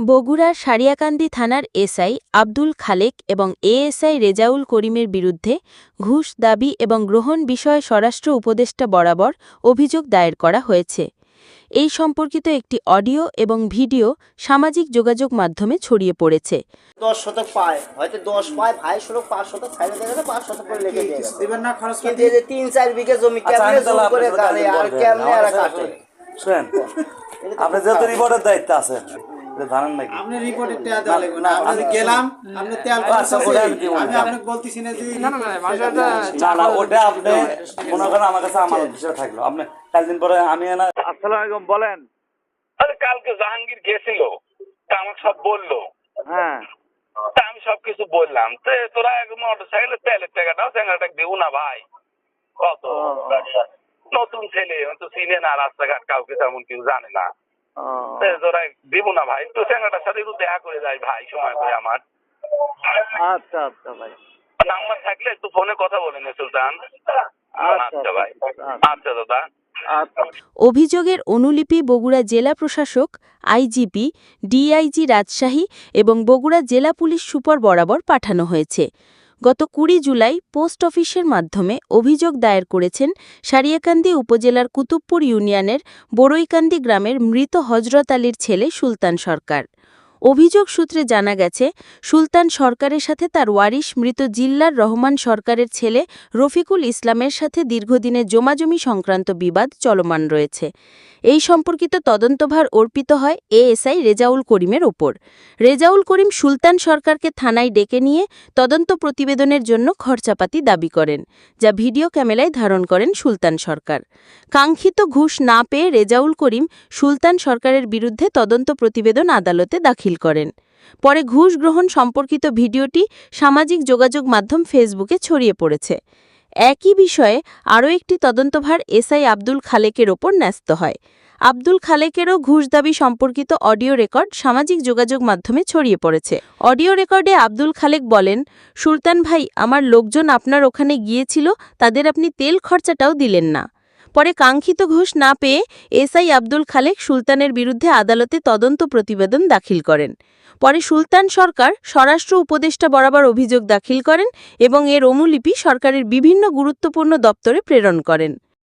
বগুড়ার সারিয়াকান্দি থানার এসআই আব্দুল খালেক এবং এএসআই রেজাউল করিমের বিরুদ্ধে ঘুষ দাবি এবং গ্রহণ বিষয়ে স্বরাষ্ট্র উপদেষ্টা বরাবর অভিযোগ দায়ের করা হয়েছে। এই সম্পর্কিত একটি অডিও এবং ভিডিও সামাজিক যোগাযোগ মাধ্যমে ছড়িয়ে পড়েছে। দশ শতক পায় হয়তো দশ পায় ভাই শতক পাঁচ শতক ছাইড়ে দেবে না পাঁচ শতক করে লেগে দেবে এবার না খরচ কিন্তু এই যে তিন চার বিঘা জমি আচ্ছা, কেমনে আমি করে আপনার আর কেমনে আর কাটে? শুনেন আপনি যেহেতু রিপোর্টের দায়িত্ব আছেন এটা জানেন নাকি? আপনি রিপোর্টে টেয়া দেওয়া লাগবে না। আমরা গেলাম আপনি তেল আমি কি বলব? আমি আপনাকে বলতেছি না যে না না ওটা আপনি মনে করেন আমার কাছে আমার বিষয় থাকল। আপনি কাল দিন পরে আমি না আসসালামু আলাইকুম বলেন। আরে কালকে জাহাঙ্গীর গেছিল। তা আমাকে সব বলল। হ্যাঁ। তা আমি সবকিছু বললাম। তো তোরা এক মোটর সাইকেলে তেলের টাকাটাও স্যাঙ্গাটা দেবো না ভাই। কত নতুন ছেলে তো চিনে না রাস্তাঘাট কাউকে তেমন কেউ জানে না। তো দিব না ভাই তো স্যাঙ্গাটার সাথে একটু দেখা করে যাই ভাই সময় করে আমার। আচ্ছা আচ্ছা ভাই। নাম্বার থাকলে একটু ফোনে কথা বলে নে সুলতান। আচ্ছা ভাই। আচ্ছা দাদা। আচ্ছা। অভিযোগের অনুলিপি বগুড়া জেলা প্রশাসক আইজিপি ডিআইজি রাজশাহী এবং বগুড়া জেলা পুলিশ সুপার বরাবর পাঠানো হয়েছে। গত কুড়ি জুলাই পোস্ট অফিসের মাধ্যমে অভিযোগ দায়ের করেছেন সারিয়াকান্দি উপজেলার কুতুবপুর ইউনিয়নের বড়ইকান্দি গ্রামের মৃত হজরত আলীর ছেলে সুলতান সরকার। অভিযোগ সূত্রে জানা গেছে, সুলতান সরকারের সাথে তার ওয়ারিশ মৃত জিল্লার রহমান সরকারের ছেলে রফিকুল ইসলামের সাথে দীর্ঘদিনের জমাজমি সংক্রান্ত বিবাদ চলমান রয়েছে। এই সম্পর্কিত তদন্তভার অর্পিত হয় এএসআই রেজাউল করিমের ওপর। রেজাউল করিম সুলতান সরকারকে থানায় ডেকে নিয়ে তদন্ত প্রতিবেদনের জন্য খরচাপাতি দাবি করেন, যা ভিডিও ক্যামেরায় ধারণ করেন সুলতান সরকার। কাঙ্ক্ষিত ঘুষ না পেয়ে রেজাউল করিম সুলতান সরকারের বিরুদ্ধে তদন্ত প্রতিবেদন আদালতে দাখিল করেন। পরে ঘুষ গ্রহণ সম্পর্কিত ভিডিওটি সামাজিক যোগাযোগ মাধ্যম ফেসবুকে ছড়িয়ে পড়েছে। একই বিষয়ে আরও একটি তদন্তভার এসআই আব্দুল খালেকের ওপর ন্যস্ত হয়। আব্দুল খালেকেরও ঘুষ দাবি সম্পর্কিত অডিও রেকর্ড সামাজিক যোগাযোগ মাধ্যমে ছড়িয়ে পড়েছে। অডিও রেকর্ডে আব্দুল খালেক বলেন, সুলতান ভাই, আমার লোকজন আপনার ওখানে গিয়েছিল, তাদের আপনি তেল খরচাটাও দিলেন না। পরে কাঙ্ক্ষিত ঘুষ না পেয়ে এসআই আব্দুল খালেক সুলতানের বিরুদ্ধে আদালতে তদন্ত প্রতিবেদন দাখিল করেন। পরে সুলতান সরকার স্বরাষ্ট্র উপদেষ্টা বরাবর অভিযোগ দাখিল করেন এবং এর অনুলিপি সরকারের বিভিন্ন গুরুত্বপূর্ণ দপ্তরে প্রেরণ করেন।